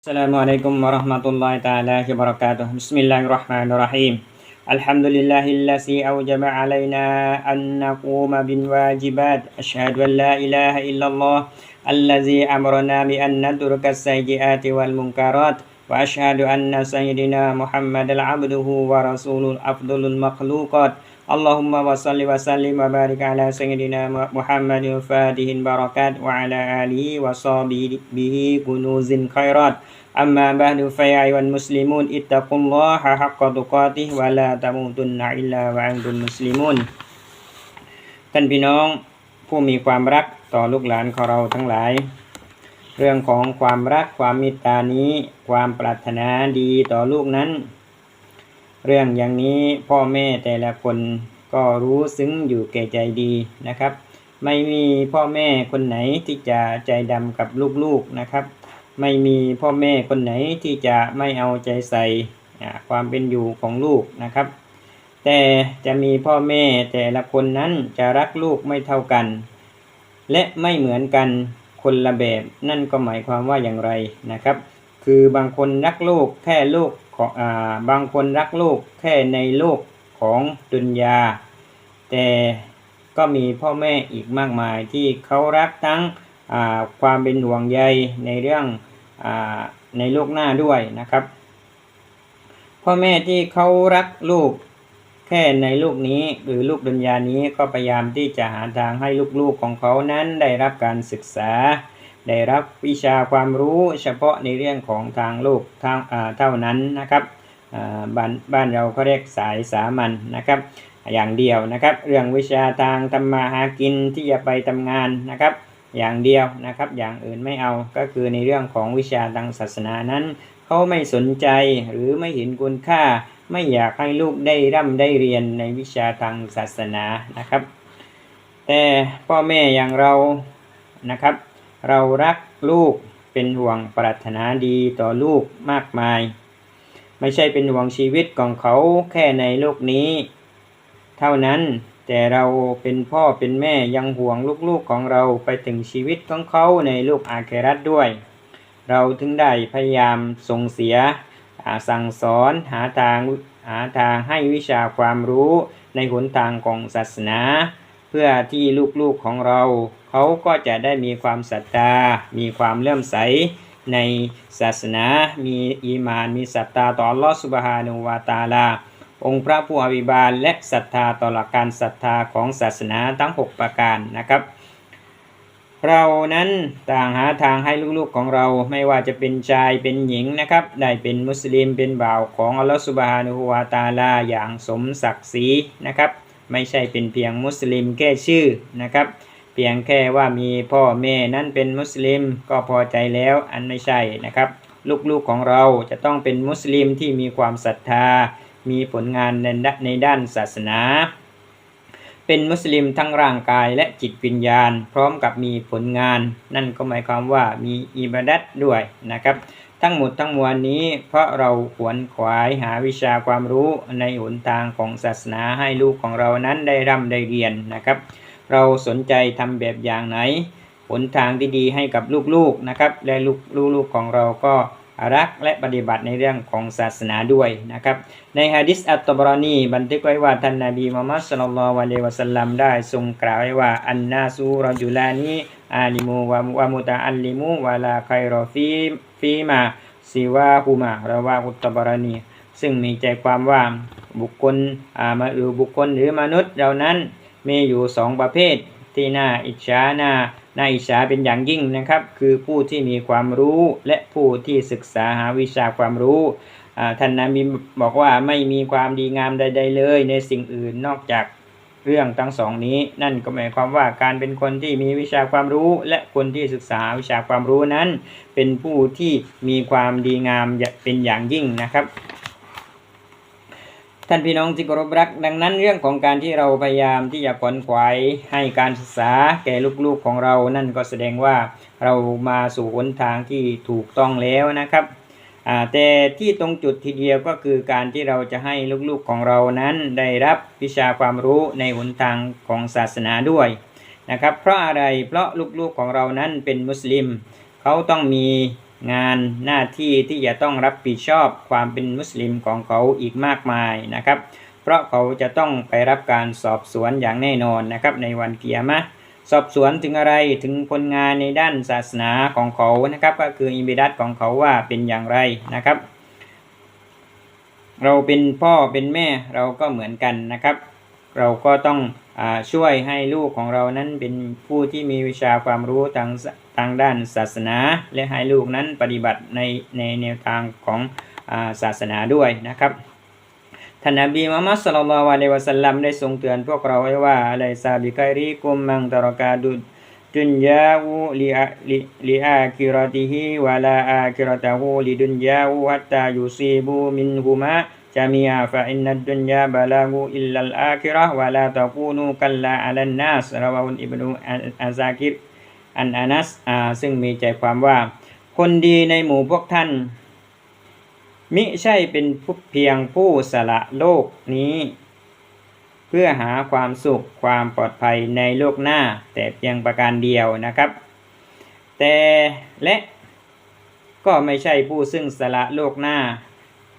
السلام عليكم ورحمة الله تعالى وبركاته. بسم الله الرحمن الرحيم. الحمد لله الذي أوجب علينا أن نقوم بالواجبات. أشهد أن لا إله إلا الله الذي أمرنا بأن نترك السيئات والمنكرات وأشهد أن سيدنا محمد عبده ورسوله أفضل المخلوقات. اللهم وصل وسلم وبارك على سيدنا محمد فاتح البركات وعلى آله وصحبه به كنوز الخيرات أما بعد فيا أيها المسلمون اتقوا الله حق تقاته ولا تموتن إلا وأنتم مسلمون ท่านพี่น้องผู้มีความรักต่อลูกหลานของเราทั้งหลาย เรื่องของความรักความเมตตานี้ ความปรารถนาดีต่อลูกนั้น เรื่องอย่างนี้พ่อแม่แต่ละคนก็รู้ซึ้งอยู่แก่ใจดีนะครับ ไม่มีพ่อแม่คนไหนที่จะใจดำกับลูกๆนะครับ ไม่มีพ่อแม่คนไหนที่จะไม่เอาใจใส่ความเป็นอยู่ของลูกนะครับ แต่จะมีพ่อแม่แต่ละคนนั้นจะรักลูกไม่เท่ากัน และไม่เหมือนกันคนละแบบนั่นก็หมายความว่าอย่างไรนะครับ คือบางคนรักลูกแค่ลูก ของอ่าบางคนรักลูกแค่ในโลกของดุนยา แต่ก็มีพ่อแม่อีกมากมายที่เขารักทั้งความเป็นห่วงใยในเรื่องอในโลกหน้าด้วยนะครับ พ่อแม่ที่เขารักลูกแค่ในลูกนี้หรือลูกดุนยานี้ก็พยายามที่จะหาทางให้ลูกๆของเขานั้นได้รับการศึกษา ได้รับวิชาความรู้เฉพาะในเรื่องของทางโลกทางอ่าเท่านั้นนะครับอ่าบ้านบ้านเราเขาเรียกสายสามัญนนะครับ อย่างเดียวนะครับ เรื่องวิชาทางทำมาหากินที่จะไปทำงานนะครับ อย่างเดียวนะครับ อย่างอื่นไม่เอาก็คือในเรื่องของวิชาทางศาสนานั้นเขาไม่สนใจหรือไม่เห็นคุณค่า ไม่อยากให้ลูกได้ร่ำได้เรียนในวิชาทางศาสนานะครับ แต่พ่อแม่อย่างเรานะครับ เรารักลูกเป็นห่วงปรารถนาดีต่อลูกมากมาย ไม่ใช่เป็นห่วงชีวิตของเขาแค่ในโลกนี้ เท่านั้นแต่เราเป็นพ่อเป็นแม่ยังห่วงลูกๆของเราไปถึงชีวิตของเขาในโลกอาเครัตด้วย เราถึงได้พยายามส่งเสียสั่งสอนหาทางหาทางให้วิชาความรู้ในหนทางของศาสนา เพื่อที่ลูกๆของเรา เขาก็จะได้มีความศรัทธา มีความเลื่อมใสในศาสนา มีอีมาน มีศรัทธาต่อลอสุบฮานุวาตาลา องค์พระผู้อภิบาล และศรัทธาต่อหลักการศรัทธาของศาสนาทั้ง 6 ประการนะครับเรานั้นต่างหาทางให้ลูกๆของเราไม่ว่าจะเป็นชายเป็นหญิงนะครับ ได้เป็นมุสลิมเป็นบ่าวของอัลลอฮฺสุบฮานุวาตาลาอย่างสมศักดิ์ศรีนะครับ ไม่ใช่เป็นเพียงมุสลิมแค่ชื่อนะครับ เพียงแค่ว่ามีพ่อแม่นั้นเป็นมุสลิมก็พอใจแล้วอันไม่ใช่นะครับ ลูกๆของเราจะต้องเป็นมุสลิมที่มีความศรัทธา มีผลงานในด้านในด้านศาสนา เป็นมุสลิมทั้งร่างกายและจิตวิญญาณ พร้อมกับมีผลงาน นั่นก็หมายความว่ามีอิบาดัตด้วยนะครับ ทั้งหมดทั้งมวลนี้เพราะเราขวนขวายหาวิชาความรู้ในหนทางของศาสนาให้ลูกของเรานั้นได้ร่ำได้เรียนนะครับ เราสนใจทำแบบอย่างไหนหนทางที่ดีให้กับลูกๆนะครับและลูกๆของเราก็รักและปฏิบัติในเรื่องของศาสนาด้วยนะครับ ในฮะดิษอัตตบรานีบันทึกไว้ว่าท่านนบีมุฮัมมัดศ็อลลัลลอฮุอะลัยฮิวะสัลลัมได้ทรงกล่าวไว้ว่าอันนาซูรจุลานีอาลิมูวะวะมุตะอัลลิมูวะลาไครอฟี ฟีมาซิวาฮูมาระวาอุตตบรานีซึ่งมีใจความว่าบุคคลอามาหรือบุคคลหรือมนุษย์เรานั้นมีอยู่สองประเภทที่น่าอิจฉาน่าน่าอิจฉาเป็นอย่างยิ่งนะครับ คือผู้ที่มีความรู้และผู้ที่ศึกษาหาวิชาความรู้ท่านนบีบอกว่าไม่มีความดีงามใด ๆ เลยในสิ่งอื่นนอกจาก เรื่องทั้งสองนี้ นั่นก็หมายความว่าการเป็นคนที่มีวิชาความรู้ และคนที่ศึกษาวิชาความรู้นั้น เป็นผู้ที่มีความดีงามเป็นอย่างยิ่งนะครับท่านพี่น้องที่เคารพรัก ดังนั้นเรื่องของการที่เราพยายามที่จะขวนขวายให้การศึกษาแก่ลูกๆของเรา นั่นก็แสดงว่าเรามาสู่หนทางที่ถูกต้องแล้วนะครับ แต่ที่ตรงจุดทีเดียวก็คือการที่เราจะให้ลูกๆของเรานั้นได้รับวิชาความรู้ในหนทางของศาสนาด้วยนะครับ เพราะอะไรเพราะลูกๆของเรานั้นเป็นมุสลิม เขาต้องมีงานหน้าที่ที่จะต้องรับผิดชอบความเป็นมุสลิมของเขาอีกมากมายนะครับ เพราะเขาจะต้องไปรับการสอบสวนอย่างแน่นอนนะครับในวันเกียรมะ สอบสวนถึงอะไรถึงผลงานในด้านศาสนาของเขานะครับ ก็คืออิบิดัตของเขาว่าเป็นอย่างไรนะครับ เราเป็นพ่อเป็นแม่เราก็เหมือนกันนะครับ เราก็ต้องอช่วยให้ลูกของเรานั้นเป็นผู้ที่มีวิชาความรู้ทางทางด้านศาสนา และให้ลูกนั้นปฏิบัติในในแนวทางของอาศาสนาด้วยนะครับ ท่านนบีมุฮัมมัดสุลลัลวะเลวะสัลลัมได้ทรงเตือนพวกเราไว้ว่าอะไรซาบิไครีกุมมังตรกาดุดุนยาวูลีอาลีอาคิรติฮิวะลาอาคิรตะฮูลีดุนยาวูฮัตตายูซีบูมินหุมะจามีอาฟะอินนัดดุนยาบาลาหูอิลลัลอาคิระวะลาตะกูนูกัลลาอัลันนัสราวะอุนอิบนุอันซาคิรอันอานัสซึ่งมีใจความว่า คนดีในหมู่พวกท่าน มิใช่เป็นเพียงผู้สละโลกนี้ เพื่อหาความสุขความปลอดภัยในโลกหน้า แต่เพียงประการเดียวนะครับ แต่และก็ไม่ใช่ผู้ซึ่งสละโลกหน้า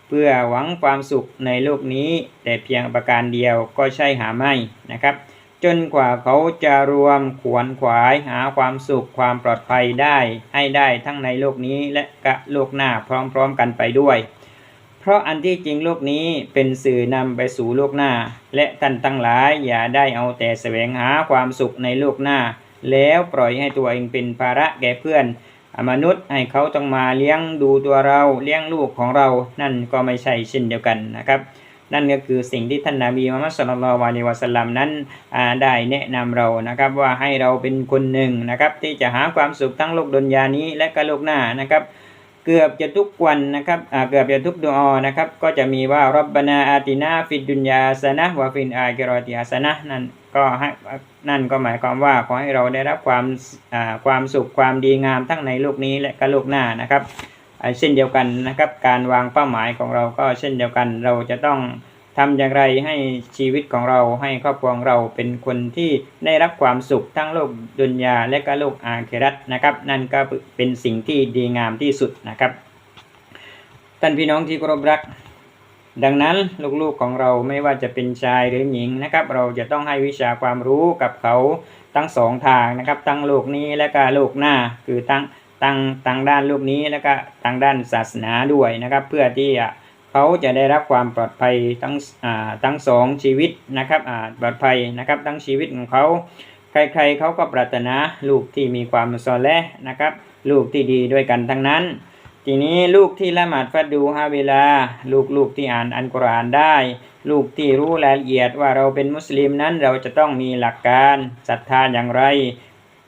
เพื่อหวังความสุขในโลกนี้ แต่เพียงประการเดียวก็ใช่หาไม่นะครับ จนกว่าเขาจะรวมขวนขวายหาความสุขความปลอดภัยได้ให้ได้ทั้งในโลกนี้และกะโลกหน้าพร้อมๆกันไปด้วย เพราะอันที่จริงโลกนี้เป็นสื่อนำไปสู่โลกหน้า และท่านทั้งหลายอย่าได้เอาแต่แสวงหาความสุขในโลกหน้า แล้วปล่อยให้ตัวเองเป็นภาระแก่เพื่อนมนุษย์ให้เขาต้องมาเลี้ยงดูตัวเราเลี้ยงลูกของเรา นั่นก็ไม่ใช่เช่นเดียวกันนะครับ นั่นก็คือสิ่งที่ท่านนาบีมุฮัมมัดสุลลัลวะลัยวะสลัมนั้นได้แนะนำเรานะครับว่าให้เราเป็นคนหนึ่งนะครับที่จะหาความสุขทั้งโลกดุนยานี้และก็โลกหน้านะครับ เกือบจะทุกวันนะครับเกือบจะทุกดวงอนะครับ ก็จะมีว่ารับบานาอาตินาฟิดดุนยาสนะวะฟินอากรอติอาสนะนั่นก็ให้นั่นก็หมายความว่าขอให้เราได้รับความความสุขความดีงามทั้งในโลกนี้และก็โลกหน้านะครับเช่นเดียวกันนะครับ การวางเป้าหมายของเราก็เช่นเดียวกันเราจะต้อง ทำอย่างไรให้ชีวิตของเราให้ครอบครัวของเราเป็นคนที่ได้รับความสุขทั้งโลกดุนยาและก็โลกอาเครัตนะครับ นั่นก็เป็นสิ่งที่ดีงามที่สุดนะครับท่านพี่น้องที่เคารพรัก ดังนั้นลูกๆของเราไม่ว่าจะเป็นชายหรือหญิงนะครับ เราจะต้องให้วิชาความรู้กับเขาทั้งสองทางนะครับทั้งโลกนี้และก็โลกหน้าคือทั้งทั้งทางด้านโลกนี้และก็ทางด้านศาสนาด้วยนะครับ เพื่อที่จะ เขาจะได้รับความปลอดภัยทั้งทั้งสองชีวิตนะครับปลอดภัยนะครับทั้งชีวิตของเขาใครๆเขาก็ปรารถนาลูกที่มีความซอแลนะครับ ลูกที่ดีด้วยกันทั้งนั้น ทีนี้ลูกที่ละหมาดฟัดดูฮาเวลา ลูกๆที่อ่านอันกุรอานได้ ลูกที่รู้รายละเอียดว่าเราเป็นมุสลิมนั้นเราจะต้องมีหลักการศรัทธาอย่างไร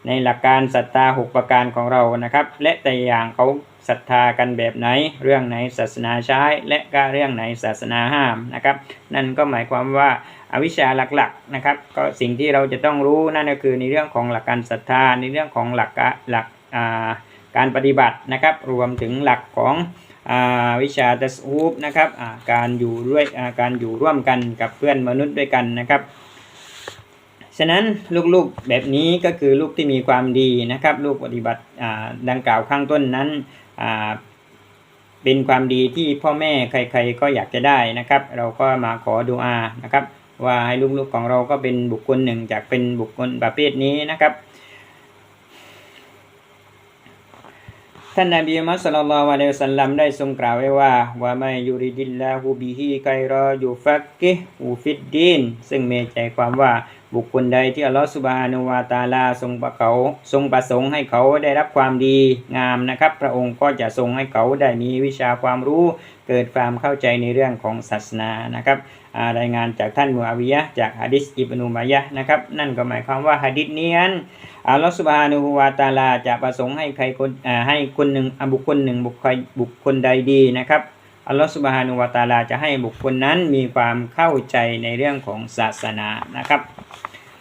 ในหลักการศรัทธาหกประการของเรานะครับ และแต่อย่างเขา ศรัทธากันแบบไหน เรื่องไหนศาสนาใช้ และก็เรื่องไหนศาสนาห้ามนะครับ นั่นก็หมายความว่าอาวิชชาหลักๆนะครับ ก็สิ่งที่เราจะต้องรู้นั่นก็คือในเรื่องของหลักการศรัทธาในเรื่องของหลักหลักการปฏิบัตินะครับ รวมถึงหลักของวิชาตัสอูบนะครับการอยู่ด้วยการอยู่ร่วมกันกับเพื่อนมนุษย์ด้วยกันนะครับฉะนั้นลูกๆแบบนี้ก็คือลูกที่มีความดีนะครับ ลูกปฏิบัติดังกล่าวข้างต้นนั้น เป็นความดีที่พ่อแม่ใครๆก็อยากจะได้นะครับ เราก็มาขอดูอานะครับ ว่าให้ลูกๆของเราก็เป็นบุคคลหนึ่งจากเป็นบุคคลประเภทนี้นะครับท่านนบีมุฮัมมัดสุลลัลวะลัยฮิสัลลัมได้ทรงกล่าวไว้ว่าว่าไม่ยูริดิลลาฮูบิฮิไกรอยูฟักกิฮูฟิดดีนซึ่งเมใจความว่า บุคคลใดที่อัลลอฮฺสุบฮานุวาตาลาทรงประเขาทรงประสงค์ให้เขาได้รับความดีงามนะครับ พระองค์ก็จะทรงให้เขาได้มีวิชาความรู้เกิดความเข้าใจในเรื่องของศาสนานะครับรายงานจากท่านมูอาวิยะจากฮะดิษอิบนุมายะนะครับนั่นก็หมายความว่าฮะดิษนี้นั้นอัลลอฮฺสุบฮานุวาตาลาจะประสงค์ให้ใครคนให้คนหนึ่งบุคคลหนึ่งบุคคลบุคคลใดดีนะครับ อัลลอฮฺสุบฮานุวาตาลาจะให้บุคคลนั้นมีความเข้าใจในเรื่องของศาสนานะครับ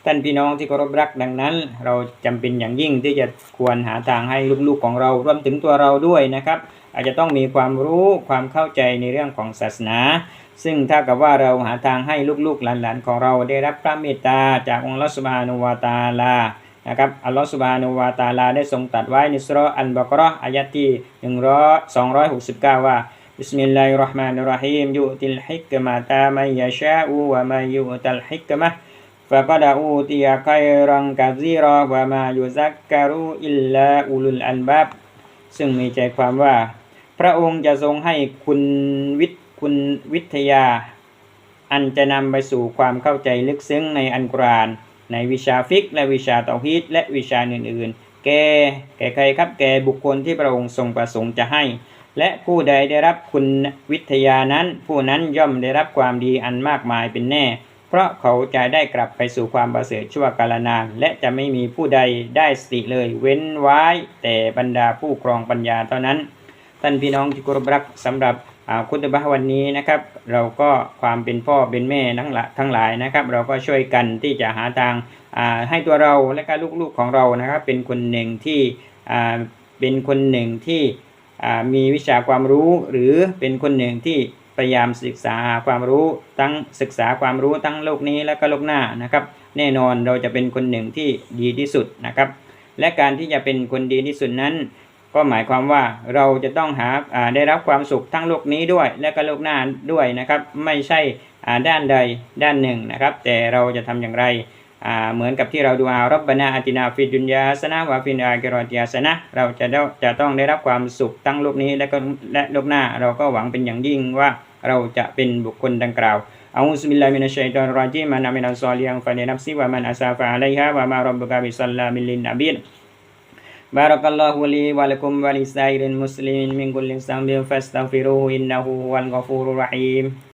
ท่านพี่น้องที่เคารพรักดังนั้น เราจำเป็นอย่างยิ่งที่จะควรหาทางให้ลูกๆของเรารวมถึงตัวเราด้วยนะครับ อาจจะต้องมีความรู้ความเข้าใจในเรื่องของศาสนา ซึ่งถ้ากับว่าเราหาทางให้ลูกๆหลานๆของเราได้รับพระเมตตาจากองค์ลัสบานุวาตาลานะครับอัลลอฮฺสุบฮานุวาตาลาได้ทรงตรัสไว้ในสุรอันบกราะห์อายะที่หนึ่งร้อยสองร้อยหกสิบเก้าว่า บิสมิลลาฮิรเราะห์มานิรเรฮีมยุติลฮิกมะตามันยะชาอูวะมายุตัลฮิกมะฟะกดอูติยะไครังกะซีรอวะมายุซักกะรูอิลลาอุลุลอันบับซึ่งมีใจความว่า พระองค์จะทรงให้คุณวิทย์คุณวิทยา อันจะนำไปสู่ความเข้าใจลึกซึ้งในอันกราน ในวิชาฟิกและวิชาตาฮีดและวิชาอื่นๆ แก่แก่ใครครับแก่บุคคลที่พระองค์ทรงประสงค์จะให้ และผู้ใดได้รับคุณวิทยานั้น ผู้นั้นย่อมได้รับความดีอันมากมายเป็นแน่ เพราะเขาจะได้กลับไปสู่ความประเสริฐชั่วกาลนาน และจะไม่มีผู้ใดได้สติเลย เว้นไว้ แต่บรรดาผู้ครองปัญญาเท่านั้น ท่านพี่น้องที่กรบรักสำหรับคุณตบะวันนี้นะครับ เราก็ความเป็นพ่อเป็นแม่ทั้งหลายทั้งหลายนะครับ เราก็ช่วยกันที่จะหาทางให้ตัวเราและก็ลูกๆของเรานะครับ เป็นคนหนึ่งที่เป็นคนหนึ่งที่ มีวิชาความรู้หรือเป็นคนหนึ่งที่พยายามศึกษาความรู้ทั้งศึกษาความรู้ทั้งโลกนี้และก็โลกหน้านะครับ แน่นอนเราจะเป็นคนหนึ่งที่ดีที่สุดนะครับ และการที่จะเป็นคนดีที่สุดนั้น ก็หมายความว่าเราจะต้องหาาได้รับความสุขทั้งโลกนี้ด้วย และก็โลกหน้าด้วยนะครับ ไม่ใช่ด้านใดด้านหนึ่งนะครับ แต่เราจะทำอย่างไร เหมือนกับที่เราดูอารับบานาอาตินาฟิดดุนยาสนะวาฟินอากิรอติยาสนะเราจะได้จะต้องได้รับความสุขทั้งโลกนี้และก็และโลกหน้า เราก็หวังเป็นอย่างยิ่งว่าเราจะเป็นบุคคลดังกล่าว أعوذ بالله من الشيطان الرجيم من عمل صالحا فلنفسه ومن أساء فعليها وما ربك بظلام للعبيد بارك الله لي ولكم ولسائر المسلمين من كل ذنب فاستغفروه إنه هو الغفور الرحيم